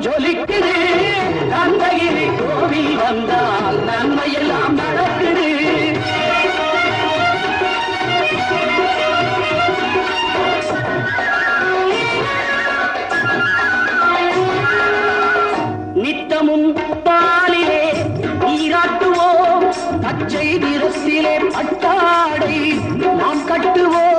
ஜொலிக்குது. கந்தகிரி கோவில் வந்தால் நன்மையெல்லாம் நடக்குது. நித்தமும் பாலிலே நீராட்டுவோம். பச்சை நிறத்திலே பட்டாடை நாம் கட்டுவோம்.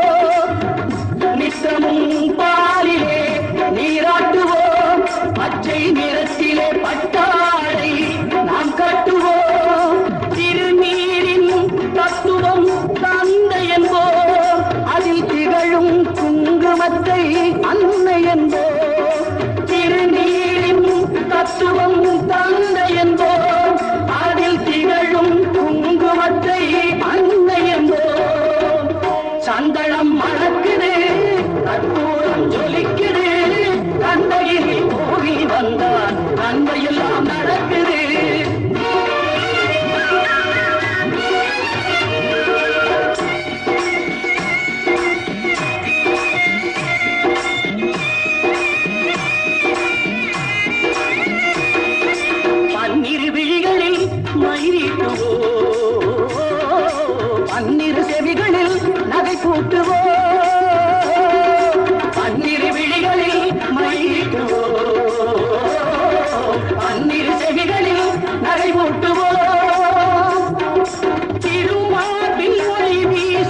வந்தான். அன்பையெல்லாம் நன்மையெல்லாம்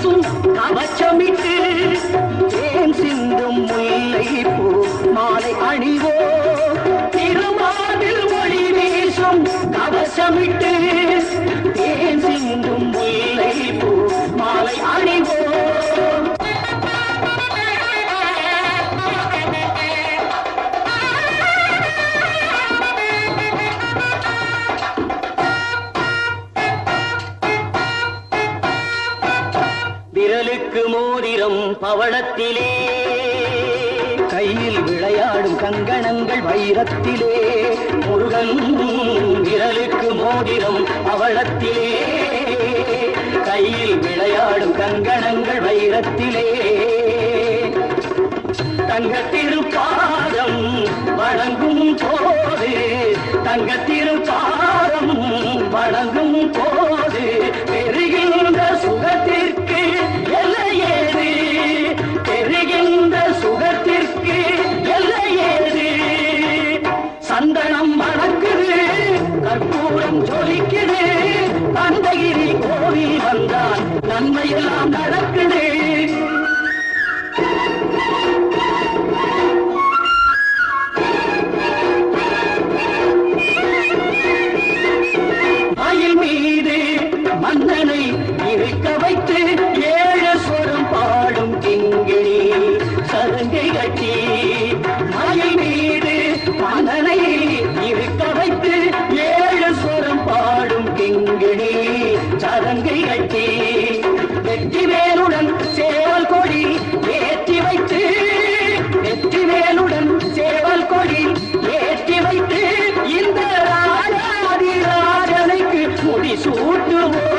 வீசும் கவச்சமிட்டு ஏன் சிந்தும் முல்லை பூ மாலை அணிவோ. திருமார்பில் ஒளி வீசும் கவசமிட்டு பவளத்திலே கையில் விளையாடும் கங்கணங்கள் வைரத்திலே. முருகன் விரலுக்கு மோதிரம் பவளத்திலே கையில் விளையாடும் கங்கணங்கள் வைரத்திலே. தங்கத்திருப்பாரம் வழங்கும் போது தங்கத்திருப்பாரம் வழங்கும் போது மீது இருக்க வைத்து ஏழு சொரம் பாடும் கிங்கிணி சதங்கை கட்டி வெற்றி வேலுடன் சேவல் கொடி ஏற்றி வைத்து வெற்றி வேலுடன் சேவல் கொடி ஏற்றி வைத்து இந்த ராஜாதி ராஜனுக்கு முடி சூட்டுவோம்